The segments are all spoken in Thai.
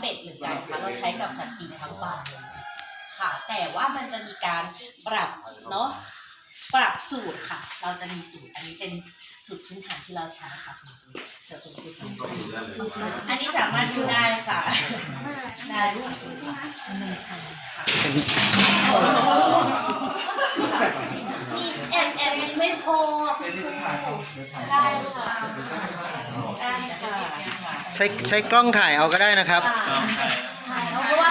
เป็ดหรือไก่คะเราใช้กับสัตว์ปีกทั้งฟาร์มเลยค่ะ แต่ว่ามันจะมีการปรับเนาะ ปรับสูตรค่ะ เราจะมีสูตร อันนี้เป็นสูตรพื้นฐานที่เราใช้ค่ะเดี๋ยวคุณครูสอนอันนี้สามารถดูได้ค่ะ ได้ค่ะอันนี้ค่ะมีแอบแอบยังไม่พอคุณครูได้ค่ะได้ค่ะใช้ใช้กล้องถ่ายเอาก็ได้นะครับเพราะว่า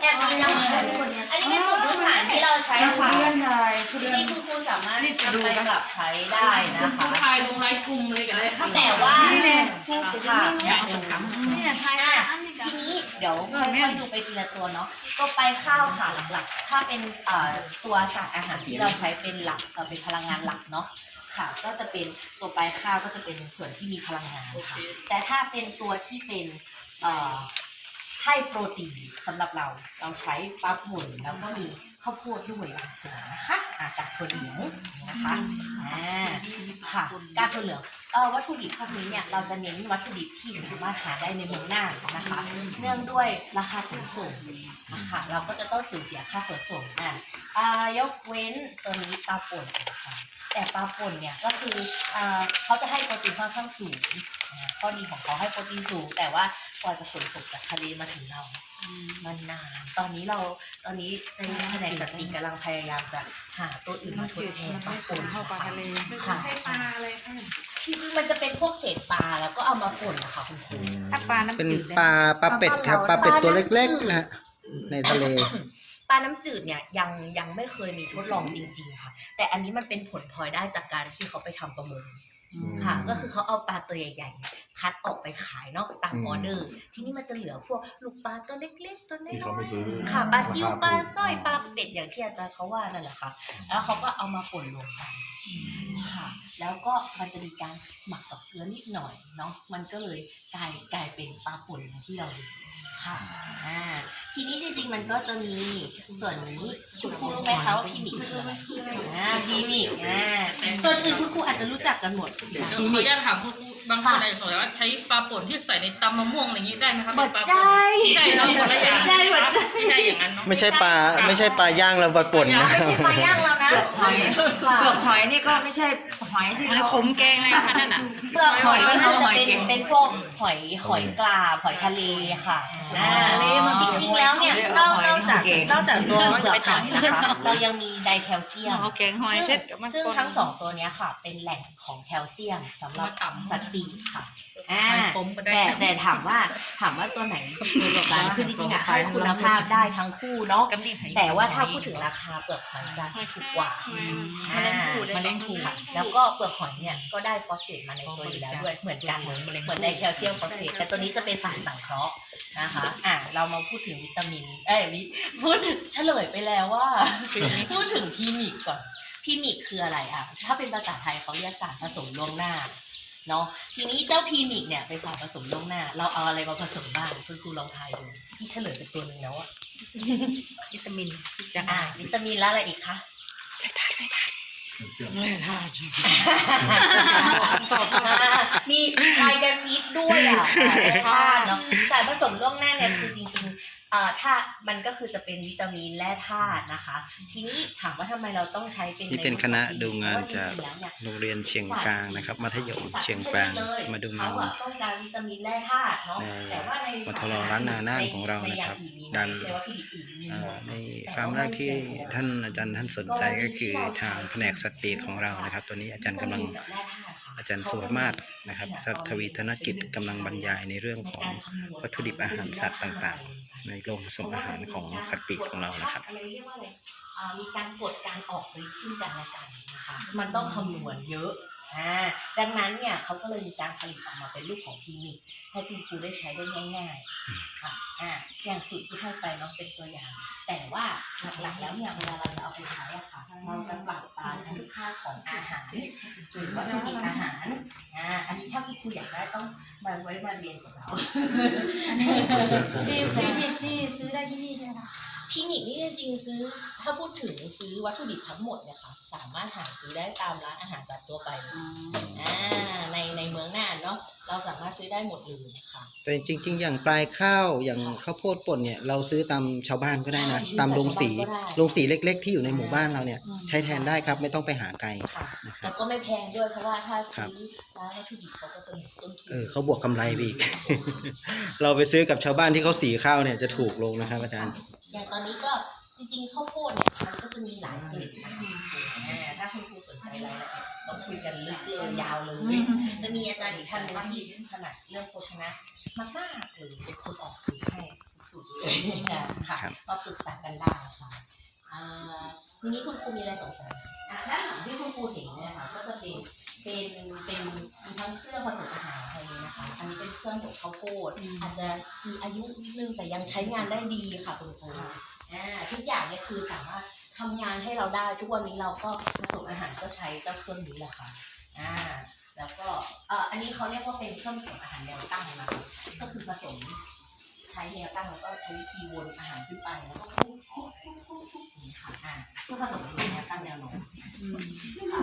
แอบมีน้ำอันนี้เป็นสูตรพื้นฐานที่เราใช้ค่ะ ที่นี่คุณครูสามารถนำไปปรับใช้ได้นะคะถ่ายลงไลน์กลุ่มเลยกันเลยค่ะแต่ว่าค่ะอย่างหนึ่งอะทีนี้เดี๋ยวค่อยๆดูไปทีละตัวเนาะตัวไปข้าวค่ะหลักๆ ถ้าเป็นเอ่อตัวสารอาหารที่เราใช้เป็นหลักเอ่อเป็นพลังงานหลักเนาะค่ะก็จะเป็นตัวไปข้าวก็จะเป็นส่วนที่มีพลังงานค่ะแต่ถ้าเป็นตัวที่เป็นเอ่อให้โปรตีนสำหรับเราเราใช้ปลาหมุนแล้วก็มี ข้าวโพดด้วยบางส่วนนะคะอาจากถั่วเหลืองนะคะอ่าค่ะกากถั่วเหลืองเอ่อวัตถุดิบพวกนี้เนี่ยเราจะเน้นวัตถุดิบที่สามารถหาได้ในเมืองหน้านะคะ เนื่องด้วยราคาขนส่งนะคะเราก็จะต้องสูญเสียค่าขนส่งอะอ่ายกเว้นตัวนี้ปลาป่นนะคะแต่ปลาป่นเนี่ยก็คืออ่าเขาจะให้โปรตีนค่อนข้างสูงอ่าข้อดีของเขาให้โปรตีนสูง แต่ว่ากว่าจะขนส่งจากทะเลมาถึงเรามั นนานตอนนี้เราตอนนี้ในแผนกสตรีกำลังพยายามจะหาตัวอื่นมาทดแทนปลาป่นเข้าปลาทะเลค่ะใช้ปลาอะไรคะที่มันจะเป็นพวกเศษปลาแล้วก็เอามาป่นนะคะคุณครู ถ้าปลาน้ำเป็นจืดปลาปลาเป็ดครับปลาเป็ดตัวเล็กๆนะฮะในทะเล ปลาน้ำจืดเนี่ยยังยังไม่เคยมีทดลองจริงๆค่ะ แต่อันนี้มันเป็นผลพลอยได้จากการที่เขาไปทำประมงค่ะ ก็คือเขาเอาปลาตัวใหญ่ๆ คัดออกไปขายเนาะตามอืมออเดอร์ ทีนี้มันจะเหลือพวกลูกปลาตัวเล็กๆตัวน้ที่เขาอไม่ยซื้อๆค่ะปลาซิวปลาสร้อยปลาเป็ดอย่างที่อาจารย์เขาว่านั่นแหละค่ะ แล้วเขาก็เอามาป่นรวมกันค่ะ แล้วก็มันจะมีการหมักกับเกลือนิดหน่อยเนาะมันก็เลยกลายกลายเป็นปลาป่นอย่างที่เราเห็นค่ะอ่าทีนี้จริงๆมันก็จะมีส่วนนี้คุณครูรู้ไหมคะว่าพีมิกคืออะไรอ่าพีมิกอ่าส่วนอื่นคุณครูอาจจะรู้จักกันหมดเดี๋ยวขออนุญาตถามคุณครู บางคนอาจจะสงสัยว่าใช้ปลาป่นที่ใส่ในตำมะม่วงอะไรอย่างนี้ได้ไหมคะหมเป็ดนปลาใจป่นใช่เราคนละอย่างใจหมดใจไม่ใช่อย่างนั้นเนาะไม่ใช่ปลาไม่ใช่ปลาย่างแล้วปลาป่นนะ ไม่ใช่ปลาย่างแล้วนะหอยเปลือกหอยนี่ก็ไม่ใช่หอยที่เขาขมแกงเลยค่ะนั่นน่ะเปลือกหอยมันจะหอยเป็นเก่งเป็นพวกหอยหอยกลาบหอยทะเลค่ะอ่าทะเลมันจริงๆแล้วเนี่ยนอกนอกจากเก่งนอกจากตัวเปลือกหอยนะคะเรายังมีไดแคลเซียมเอาแกงหอยเสร็จกับมันซึ่งทั้งสองตัวเนี้ยค่ะ เป็นแหล่งของแคลเซียมสำหรับสัตว์ปีกค่ะอ่าปมก็ได้แต่แต่ถามว่าถามว่าตัวไหนดีกว่ากันคือจริงๆอะให้คุณภาพได้ทั้งคู่เนาะแต่ว่าถ้าพูดถึงราคาเปลือกหอยจะถูกกว่าอ่ามาเล่นถูกค่ะ แล้วก็เปลือกหอยเนี่ยก็ได้ฟอสเฟตมาในตัวอยู่แล้วด้วยเหมือนกันเหมือนเหมือนได้แคลเซียมฟอสเฟตแต่ตัวนี้จะเป็นสารสังเคราะห์นะคะอะเรามาพูดถึงวิตามิน เอ้ยวิพูดถึงเฉลยไปแล้วว่า พูดถึงพีมิกก่อนพีมิกคืออะไรอะ ถ้าเป็นภาษาไทยเขาเรียกสารผสมล่วงหน้าเนาะทีนี้เจ้าพีมิกเนี่ยเป็นสารผสมล่วงหน้า เราเอาอะไรมาผสมบ้างคุณครูลองทายดูที่เฉลยเป็นตัวหนึ่งแล้วอะวิตามินอะวิตามินแล้วอะไรอีกคะมีไท กาซีดด้วยอะธาตุเนาะสารผสมล่วงหน้าเนี่ยคือจริงๆเอ่อ ถ้ามันก็คือจะเป็นวิตามินและธาตุนะคะ ทีนี้ถามว่าทำไมเราต้องใช้เป็นนี่เป็นคณะดูงานจากเพระว่จริงๆแล้วเนี่ยโรงเรียนเชียงกลางนะครับ มัธยมเชียงกลางมาดูงานเขาอะต้องการวิตามินและธาตุเนาะในแต่ว่าในมทรร้านนาน่านของเรานะครับดันในวัตถุดิบอื่นมีเอ่หมอดในฟาร์มแรกที่ท่านอาจารย์ท่านสนใจก็คือทางแผนกสัตว์ปีกของเรานะครับ ตัวนี้อาจารย์กำลัง อาจารย์สุรมาศนะครับสัตวีธนกิจกำลังบรรยายในเรื่องของวัตถุดิบอาหารสัตว์ต่างๆ ในโรงผสมอาหารของสัตว์ปีกของเรานะครับอะไรเรียกว่าอะไรอ่ามีการกดการออกฤทธิ์ซึ่งกันและกันนะคะมันต้องคำนวณเยอะอ่าดังนั้นเนี่ยเขาก็เลยมีการผลิตออกมาเป็นรูปของพีมิกให้คุณครูได้ใช้ได้ง่ายๆค่ะอ่าอย่างสูตรที่ให้ไปเนาะเป็นตัวอย่าง แต่ว่า หลักๆแล้วเนี่ยเวลาเราจะเอาไปใช้อะค่ะ เราจะปรับตามคุณค่าของอาหารหรือวัตถุดิบอาหารอ่าอันนี้ถ้าคุณครูอยากได้ต้องมาไว้มาเรียนกับเราอันนี้ดีพรีมิกซี่ซื้อได้ที่นี่ใช่ไหมคะคลินิกนี่จริงๆซื้อ ถ้าพูดถึงซื้อวัตถุดิบทั้งหมดเนี่ยค่ะสามารถหาซื้อได้ตามร้านอาหารสัตว์ตัวไปอ่าในในเมืองน่านเนาะเราสามารถซื้อได้หมดเลยค่ะ แต่จริง ๆ อย่างปลายข้าวอย่างข้าวโพดป่นเนี่ยเราซื้อตามชาวบ้านก็ได้นะใช่ตามโรงสีซื้อจากชาวบ้านก็ได้โรงสีเล็ก ๆ ที่อยู่ในหมู่บ้านเราเนี่ยใช้แทนได้ครับ ไม่ต้องไปหาไกล ค่ะนะครัแล้วบก็ไม่แพงด้วยเพราะว่าถ้าครัซื้บอร้านวัตถุดิบเขาก็จะมีต้นทุนเออเขาบวกกำไรไปอีก เราไปซื้อกับชาวบ้านที่เขาสีข้าวเนี่ยจะถูกลงนะครับอาจารย์ อย่างตอนนี้ก็จริงๆข้าวโพดเนี่ยมันก็จะมีหลายเกรดนะคะอ่าถ้าคุณครูสนใจรายละเอียดต้องคุยกันลึกเลยยาวเลย จะมีอาจารย์อีกท่านหนึงที่ถนัดเรื่องโภชนะมากมากๆเลยเป็นคนออกสูตรให้ สุดๆเลยค่ะครับ ก็ปรึกษากันได้ค่ะอ่าทีนี้คุณครูมีอะไรสงสัยอะด้านหลังที่คุณครูเห็นเนี่ยค่ะก็จะเป็นเป็นเป็นมีทั้งเครื่องผสมอาหารอะไรนี้นะคะ อันนี้เป็นเครื่องบดข้าวโพดอาจจะมีอายุนิดนึงแต่ยังใช้งานได้ดีค่ะคุณครูอ่าทุกอย่างเนี่ยคือสามารถทำงานให้เราได้ ทุกวันนี้เราก็ผสมอาหารก็ใช้เจ้าเครื่องนี้แหละค่ะอ่าแล้วก็เอ่ออันนี้เขาเรียกว่าเป็นเครื่องผสมอาหารแนวตั้งนะคะก็คือผสม ใช้แนวตั้งแล้วก็ใช้วิธีวนอาหารขึ้นไปแล้วก็คลุกคลุกคลุกคลุกคลุกอย่างนี้ค่ะอ่าเพื่อผสมเป็นแนวตั้งแนวโน้มค่ะ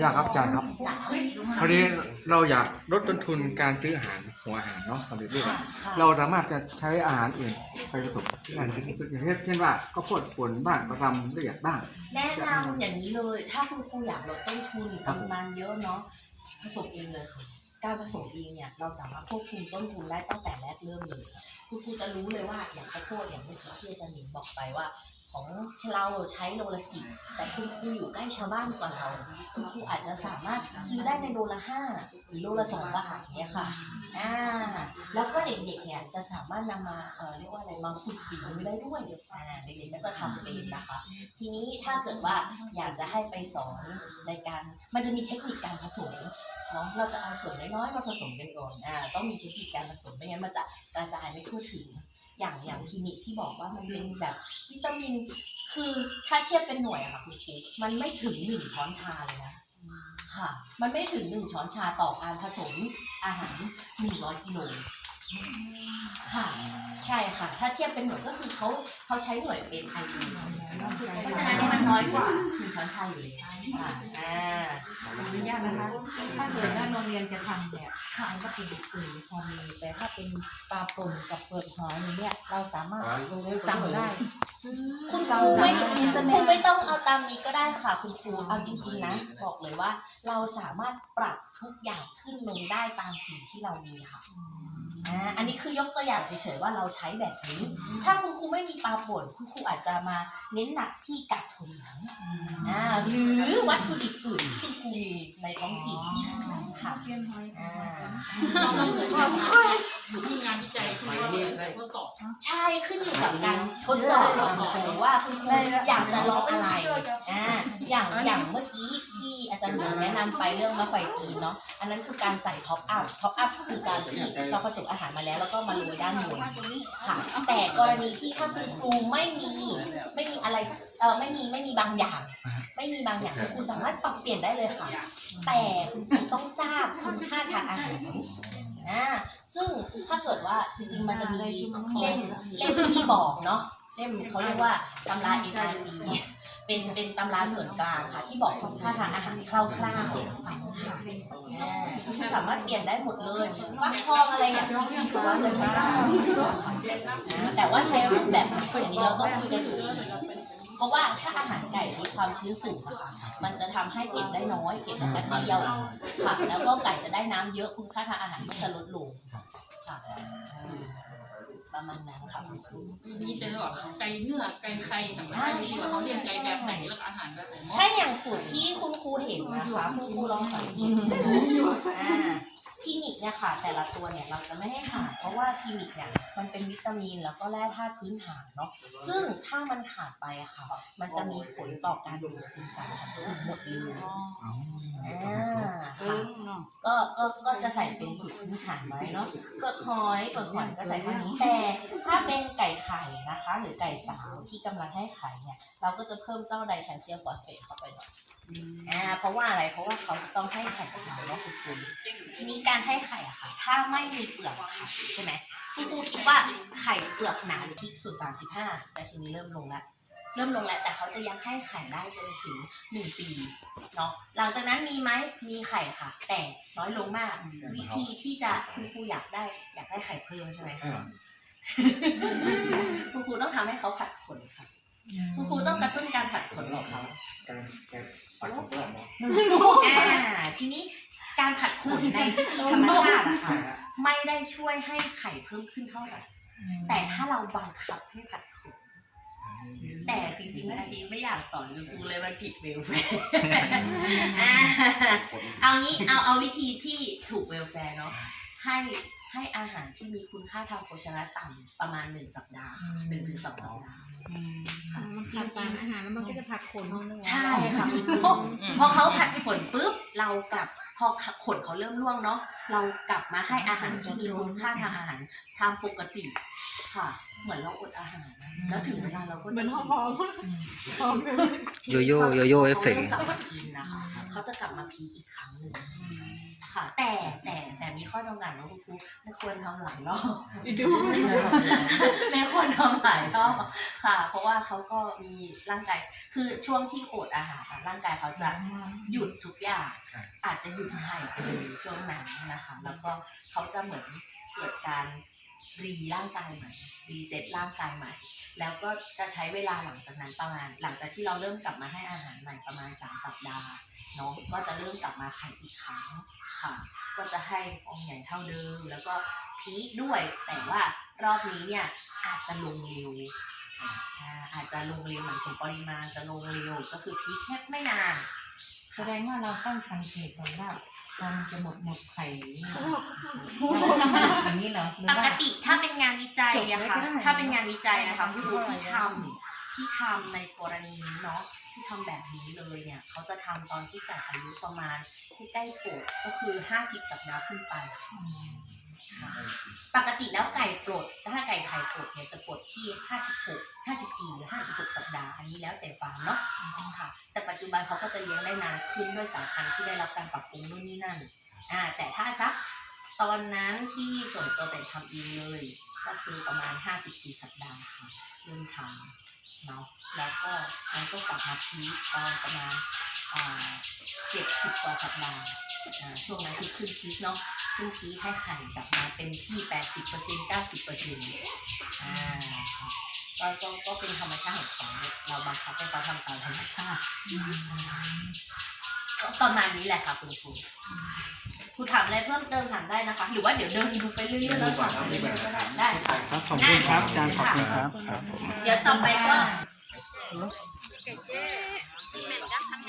อยากครับอาจารย์ครับคราวนี้เราอยากลดต้นทุนการซื้ออาหารหัวอาหารเนาะสำเร็จรูปค่อะค่ะเราสามารถจะใช้อาหารอื่นไปผสมอย่างเช่นเช่นว่าข้าวโพดป่นบ้างประกำละเอียดบ้างแนะนำอย่างนี้เลย ถ้าคุณครูอยากลดต้นทุนปริมาณเยอะเนาะผสมเองเลยค่ะ การผสมเองเนี่ยเราสามารถควบคุมต้นทุนได้ตั้งแต่แรกเริ่มเลย คุณครูจะรู้เลยว่าอย่างข้าวโพดอย่างเมื่อกี้ที่อาจารย์หนิงบอกไปว่า ของเราใช้โลละสิบแต่คุณครูอยู่ใกล้ชาวบ้านกว่าเรา คุณครูอาจจะสามารถซื้อได้ในโลละห้าหรือโลละสองบาทเนี่ยค่ะอ่าแล้วก็เด็กๆเนี่ยจะสามารถนำมาเอ่อเรียกว่าอะไรมาฝึกฝีมือได้ด้วยอ่าเด็กๆก็จะทำเป็นนะคะ ทีนี้ถ้าเกิดว่าอยากจะให้ไปสอนในการมันจะมีเทคนิคการผสมเนาะเราจะเอาส่วนน้อยๆมาผสมกันก่อนอ่าต้องมีเทคนิคการผสมไม่งั้นมันจะกระจายไม่ทั่วถึง อย่างอย่างคลินิกที่บอกว่ามันเป็นแบบวิตามิน คือถ้าเทียบเป็นหน่วยอะค่ะคุณครูมันไม่ถึงหนึ่งช้อนชาเลยนะค่ะ มันไม่ถึงหนึ่งช้อนชาต่อการผสมอาหารหนึ่งร้อยกิโลค่ะ ใช่ค่ะ ถ้าเทียบเป็นหน่วยก็คือเขาเขาใช้หน่วยเป็นไอเเพราะฉะนั้นเนี่ยมันน้อยกว่าหนึ่งช้อนชาอยู่เลยค่ะอ่า ขออนุญาตนะคะ ถ้าเกิดว่าโรงเรียนจะทำเนี่ยมันก็เป็นอื่นพอมีแต่ถ้าเป็นปลาป่นกับเปิดหอยอย่างเนี้ยเราสามารถสั่งได้คุณครูไม่อินเทอร์เน็ตไม่ต้องเอาตามนี้ก็ได้ค่ะ คุณครูเอาจริงๆนะ บอกเลยว่า เราสามารถปรับทุกอย่างขึ้นลงได้ตามสิ่งที่เรามีค่ะอ่าอันนี้คือยกตัวอย่างเฉยๆว่าเราใช้แบบนี้ ถ้าคุณครูไม่มีปลาป่นคุณครูอาจจะมาเน้นหนักที่กากถั่วเหลืองอ่าหรือวัตถุดิบอื่นที่คุณครูมีในท้องถิ่นค่ะอ่า เราเหมือนกันอยู่ที่งานวิจัยที่ว่าทดสอบใช่ขึ้นอยู่กับการทดสอบของคุณครูว่าคุณครูอยากจะลองอะไรอ่าอย่างอย่างเมื่อกี้ ที่อาจารย์หมิงแนะนำไปเรื่องมะไฟจีนเนาะอันนั้นคือการใส่ท็อปอัพท็อปอัพคือการที่เราผสมอาหารมาแล้ว แล้วก็มาโรยด้านบนค่ะ แต่กรณีที่ถ้าคุณครูไม่มีไม่มีอะไรเออไม่มีไม่มีบางอย่าง ไม่มีบางอย่างคุณครูสามารถปรับเปลี่ยนได้เลยค่ะ แต่คุณครูต้องทราบคุณค่าทางอาหารอ่าซึ่งถ้าเกิดว่าจริงๆมันจะมีเล่มเล่มที่บอกเนาะเล่มเขาเรียกว่าตำรา NRC เป็นเป็นตำราส่วนกลางค่ะ ที่บอกคุณค่าทางอาหารคร่าวๆค่ะสามารถเปลี่ยนได้หมดเลยฟักทองอะไรอย่างที่พี่คือว่าจะใช้ได้แต่ว่าใช้รูปแบบไหนอย่างนี้เราต้องคุยกันอีกทีเพราะว่าถ้าอาหารไก่มีความชื้นสูงค่ะมันจะทำให้เก็บได้น้อยเก็บได้แป๊บเดียวค่ะ แล้วก็ไก่จะได้น้ำเยอะคุณค่าทางอาหารก็จะลดลงค่ะ ประมาณนั้นค่ะคุณครูนี่เป็นแบบไก่เนื้อไก่ไข่แบบว่าที่ว่าเขาเรียกไก่แบบไหนแล้วก็อาหารแบบไหนถ้าอย่างสูตรที่คุณครูเห็นนะคะคุณครูลองสังเกตดูอ่า คลินิกเนี่ยค่ะ แต่ละตัวเนี่ยเราจะไม่ให้ขาดเพราะว่าคลินิกเนี่ยมันเป็นวิตามินแล้วก็แร่ธาตุพื้นฐานเนาะซึ่งถ้ามันขาดไปอะค่ะ มันจะมีผลต่อการดูดซึมสารของกลุ่มหมดเลยอ่าค่ะก็ก็ก็จะใส่เป็นสูตรพื้นฐานไว้เนาะเปลือกหอยเปลือกหอยก็ใส่เท่านี้แต่ถ้าเป็นไก่ไข่นะคะ หรือไก่สาวที่กำลังให้ไข่เนี่ยเราก็จะเพิ่มเจ้าไดแคลเซียมฟอสเฟตเข้าไปหน่อย อ่าเพราะว่าอะไรเพราะว่าเขาจะต้องให้ไข่ขาวเนาะคุณคุณทีนี้การให้ไข่อะค่ะ ถ้าไม่มีเปลือกไข่ใช่ไหมคุณครูคิดว่าไข่เปลือกหนาหรือที่สุด 35แต่ทีนี้เริ่มลงแล้วเริ่มลงแล้วแต่เขาจะยังให้ไข่ได้จนถึง 1 ปีเนาะหลังจากนั้นมีไหมมีไข่ค่ะ แต่น้อยลงมาก วิธีที่จะคุณครูอยากได้ อยากได้ไข่เพิ่มใช่ไหมคะคุณครูต้องทำให้เขาผัดขนค่ะ คุณครูต้องกระตุ้นการผัดขนของเขาการ การปัดของเพื่อนเนาะอ่าทีนี้การผัดขนในวิธีธรรมชาติอะค่ะไม่ได้ช่วยให้ไข่เพิ่มขึ้นเท่าไหร่แต่ถ้าเราบังคับให้ผัดขนแต่จริงๆอาจีไม่อยากสอนคุณครูเลยมันผิดเวลแฟร์อ่าเอางี้เอาเอาวิธีที่ถูกเวลแฟร์เนาะให้ ให้อาหารที่มีคุณค่าทางโภชนาต่ำประมาณหนึ่งสัปดาห์ค่ะหนึ่งถึงสองสัปดาห์จริงๆอาหารแล้วมันก็จะผัดขนใช่ค่ะพอเขาผัดขนปุ๊บเรากลับพอขนเขาเริ่มร่วงเนาะเรากลับมาให้อาหารที่มีคุณค่าทางอาหารตามปกติ ค่ะ เหมือนเราอดอาหารนะแล้วถึงเวลาเราก็เหมืจะอนหอมหอมหอมเลยโยโย่โยโย่เอฟเฟกต์กลับมาพีนนะคะเขาจะกลับมาพีคอีกครั้งหนึ่งค่ะ แต่แต่แต่มีข้อจำกัดนะคุณครูไม่ควรทำหลายรอบ อีดูไม่ควรทำหลายรอบค่ะ เพราะว่าเขาก็มีร่างกาย คือช่วงที่อดอาหารอะร่างกายเขาจะหยุดทุกอย่างอาจจะหยุดไข่ไปเลยช่วงนั้นนะคะ แล้วก็เขาจะเหมือนเกิดการ รีร่างกายใหม่รีเซ็ตร่างกายใหม่ แล้วก็จะใช้เวลาหลังจากนั้นประมาณ หลังจากที่เราเริ่มกลับมาให้อาหารใหม่ประมาณสามสัปดาห์เนาะก็จะเริ่มกลับมาไข่อีกครั้งค่ะ ก็จะให้ฟองใหญ่เท่าเดิม แล้วก็พีคด้วยแต่ว่ารอบนี้เนี่ยอาจจะลงเร็วอาอาจจะลงเร็วหมายถึงปริมาณจะลงเร็วก็คือพีคแค่ไม่นานแสดงว่าเราต้องสังเกตก่อนว่า ตอนจะหมดหมดไข่นี่อย่างนี้เหรอหรือปว่ากติถ้าเป็นงานวิจัยอะค่ะจบไว้ก็ได้ถ้าเป็นงานวิจัยนะคะผู้รู้ที่ทำที่ทำในกรณีนี้เนาะที่ทำแบบนี้เลยเนี่ย เขาจะทำตอนที่ไก่อายุประมาณที่ใกล้โปดก็คือ 50 สัปดาห์ขึ้นไปค่ะ ปกติแล้วไก่ปลด ถ้าไก่ไข่ปลดเนี่ยจะปลดที่ 56 54 หรือ 56 สัปดาห์ อันนี้แล้วแต่ฟาร์มเนาะค่ะ แต่ปัจจุบันเขาก็จะเลี้ยงได้นานขึ้นด้วยสายพันธุ์ที่ได้รับการปรับปรุงนู่นนี่นั่น อ่า แต่ถ้าซักตอนนั้นที่ส่วนตัวแต่ทำเองเลย ก็คือประมาณ 54 สัปดาห์ค่ะเริ่มทำเนาะ แล้วก็มันก็กลับมาพีคตอนประมาณอ่า70กว่าสัปดาห์อ่า ช่วงนั้นคือขึ้นพีคเนาะขึ้นพีคให้ไข่กลับมาเป็นที่ 80% 90%อ่าค่ะก็ก็ก็เป็นธรรมชาติของเขาเราบังคับให้เขาทำตามธรรมชาติก็ประมาณนี้แหละค่ะคุณครูครูถามอะไรเพิ่มเติมถามได้นะคะ หรือว่าเดี๋ยวเดินดูไปเรื่อยๆแล้วถามไปเรื่อยๆก็ได้ได้ค่ะครับขอบคุณครับอาจารย์ขอบคุณครับครับผมเดี๋ยวต่อไปก็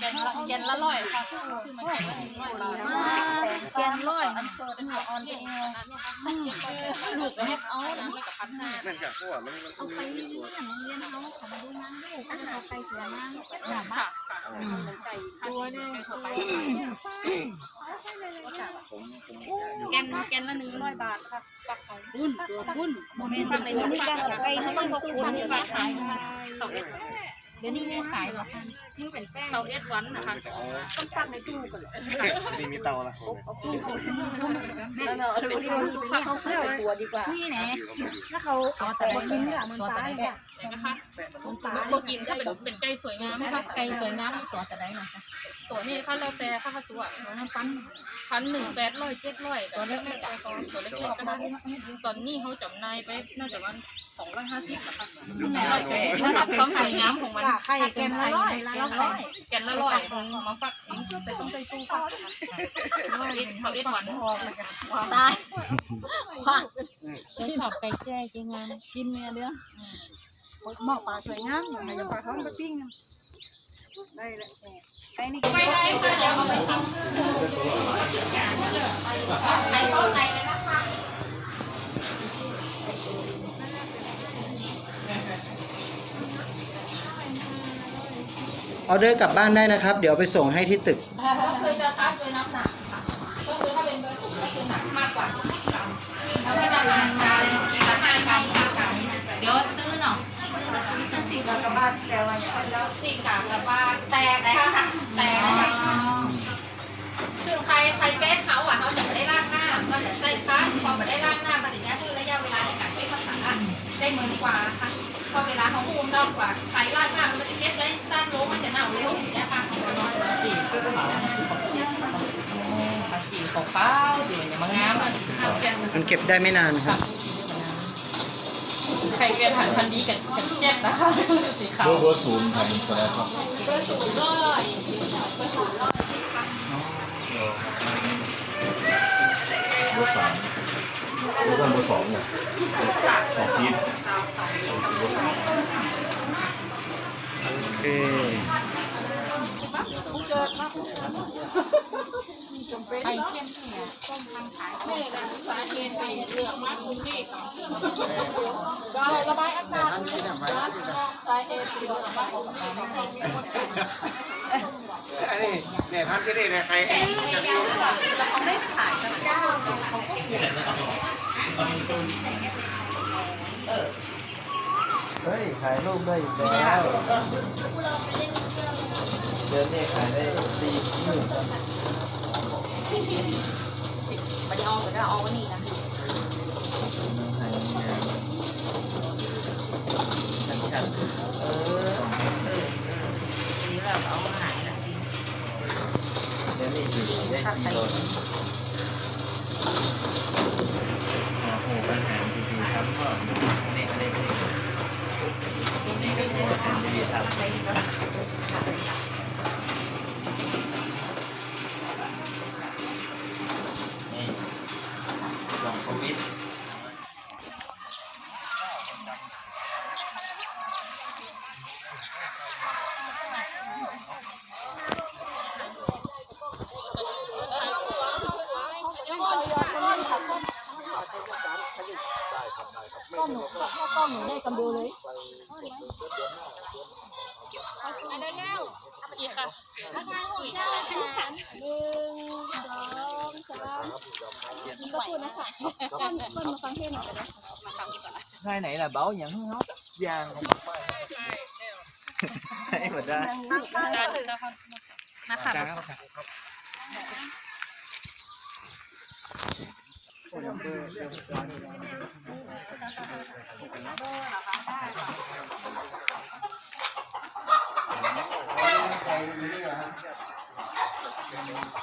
แกนละแกนละร้อยค่ะซื้อมาแกนละหนึ่งร้อยบาทแกนร้อยเป็นหัวอ่อนเป็นเอวลูกเฮ็ดเอาแล้วกับพันห้าเอาไปเรียนเรียนเขาของดูนั้นลูกอาหารไก่สวยงามหนาค่ะไก่ตัวเนี่ยทั่วไปแกนแกนละหนึ่งร้อยบาทค่ะปักของบุญตัวบุญโมเมนต์ในวันปักไก่ที่มันตู้ฟังฝากขายเสาเอ็ด เดี๋ยวนี้ไม่ขายหรอกเสาเอ็ดวันนะคะต้องตั้งในตู้ก่อนมีมีเตาละเขาเข้าตัวดีกว่านี่แหละถ้าเขาตัวแต่กินกับมัมันนตาตายยเนี่ยนะคะโบกินก็เป็นเป็นไก่สวยงามไหมคะไก่สวยงามนี่ตัวแต่ไหนนะคะตัวนี้ค่ะเราแต่ค่ะตัวพันพันหนึ่งแปดร้อยเจ็ดร้อยตัวเล็กๆอะตัวเล็กๆก็ได้ตอนนี้เขาจำนายไปน่าจะวัน สองร้อยห้าสิบอะค่ะแล้วรับความสวยงามของมันไข่แกนละร้อยแกนละร้อยแกนละร้อยมาฟักเองแต่ต้องไปตู้ฟักเขาเอ็ดเขาเอ็ดหวานทองตายจะชอบไก่แจ้จริงงานกินเมียเด้อหม้อปลาสวยงามอย่างไรปลาท้องไปปิ้งได้เลยไก่นี่ไปได้ค่ะเดี๋ยวเอาไปทำไปเข้าไปเลยนะ ออเดอร์กลับบ้านได้นะครับ เดี๋ยวไปส่งให้ที่ตึกไคือจะคัดโดยน้ำหนักค่ะก็คือถ้าเป็นเบอร์สูงก็คือหนักมากกว่า10กรัมแล้วก็จะหางกันทีละห้ากรัมห้ากรัมเดี๋ยวซื้อหน่อยซื้อแล้วซื้อตั้งสี่กรัมบ้านแต่ว่าแล้วสี่กรัมแล้วบ้านแตกค่ะแตกค่ะซึ่งใครใครเป๊ะเขาอะเขาจะไม่ได้ล่างหน้ามันจะใส่คัสพอไม่ได้ล่างหน้ามันจะยากคือระยะเวลาในการเป๊ะภาษาได้เหมือนกว่าค่ะ พอเวลาเขาคุมนอกกว่าใครล่างหน้ามันจะเก็บได้สั้นลงมันจะเน่าเร็วอย่างเงี้ยค่ะสีคือเขาภาษีของเป้าอยู่อย่างมางามมันเก็บได้ไม่นานครับใครเรียนหันพันดีกับกับเจ็ดนะคะสีขาวเบอร์เบอร์ศูนย์ไทยตัวแรกครับเบอร์ศูนย์ร้อยเบอร์ศูนย์ร้อยสิบค่ะเบอร์สาม เบอร์เบอร์สองเนี่ยสองฟีตโอเคไข่เค็มเนี่ยต้มทางขายนี่แหละสาเหตุไปเลือกมาคุณนี่ก่อนก็ระบายอากาศสาเหตุที่เราระบาย อันนี้เนี่ยพันที่นี่เนี่ยใครเขาไม่ขายสักเจ้าเขาก็ห่วงเฮ้ยขายรูปได้อยู่แล้วเดือนนี้ขายได้สี่หมื่นมันจะเอาก็จะเอาวันนี้นะชันเออ เออ เออทีนี้เราเอามาหายละ เดือนนี้อยู่ได้สี่โลโอ้โหปัญหาดีๆครับก็นี่อะไรก็นี่นี่ก็เป็นสิ่งดีๆครับนี่ลองโควิด ก็หนูก็หนูได้กำเดียวเลยอีกค่ะหนึ่งสองสามกินก็พูดนะคะต้นต้นมาฟังเพลงหน่อยก็ได้ hai này là bảo nhận hết vàng hay mà ra นะคะ เ